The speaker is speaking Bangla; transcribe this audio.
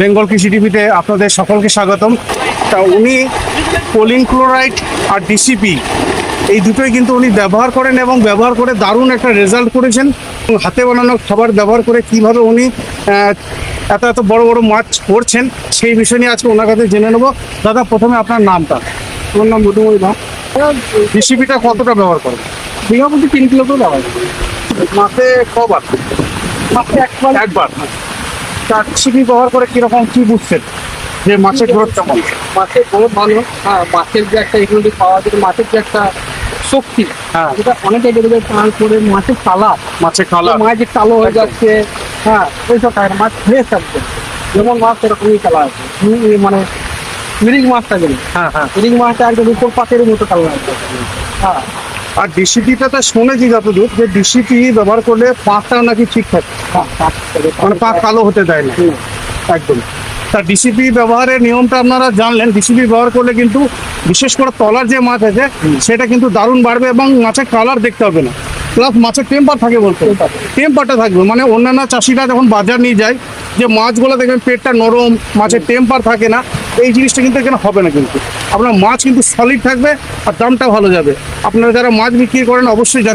বেঙ্গল কৃষি টিভিতে আপনাদের সকলকে স্বাগতম। তা উনি পোলিং ক্লোরাইড আর ডিসিপি এই দুটোই কিন্তু উনি ব্যবহার করেন এবং ব্যবহার করে দারুণ একটা রেজাল্ট করেছেন। হাতে বানানো খাবার ব্যবহার করে কীভাবে উনি এত এত বড় বড় মাছ করছেন সেই বিষয় নিয়ে আজকে ওনার কাছে জেনে নেব। দাদা প্রথমে আপনার নামটা। আমার নাম মধুময় দাম ডিসিপিটা কতটা ব্যবহার করেন? বিঘা প্রতি তিন কিলো করে দেওয়া মাসে কবার? মাসে একবার। একবার। তার ডিসিপি ব্যবহার করে কীরকম কি বুঝছেন? যে মাছের গ্রোথ কেমন? মাছের গ্রোথ ভালো হ্যাঁ মাছের যে একটা এগুলো পাওয়া যায় মাছের যে একটা শক্তি হ্যাঁ। যেটা অনেকে যেগুলো পান করে মাছের কালার মাছের মাছ যে কালো হয়ে যাচ্ছে হ্যাঁ ওইসব থাকে মাছ ফ্রেশ থাকছে যেমন মাছ সেরকমই কালার আছে। মানে ইরিং মাছটা যেন। হ্যাঁ হ্যাঁ। ইরিং মাছটা একদম উপর পাতের মতো কালার আছে হ্যাঁ। আর ডিসিপিটা তো শুনেছি যতদূর যে ডিসিপি ব্যবহার করলে পাঁচটা নাকি ঠিক থাকে। মানে পাক কালো হতে দেয় না। একদম। তা ডিসিপি ব্যবহারের নিয়মটা আপনারা জানলেন। ডিসিপি ব্যবহার করলে কিন্তু বিশেষ করে তলার যে মাছ আছে, সেটা কিন্তু দারুণ বাড়বে এবং মাছের কালার দেখতে হবে না। প্লাস মাছের টেম্পার থাকে বলতে। টেম্পারটা থাকবে। মানে অন্যান্য চাষিরা যখন বাজার নিয়ে যায় যে মাছগুলো দেখবেন পেটটা নরম, মাছের টেম্পার থাকে না, এই জিনিসটা কিন্তু এখানে হবে না কিন্তু। আপনার মাছ কিন্তু সলিড থাকবে আর দামটা ভালো যাবে। আপনারা যারা মাছ বিক্রি করেন, অবশ্যই জানেন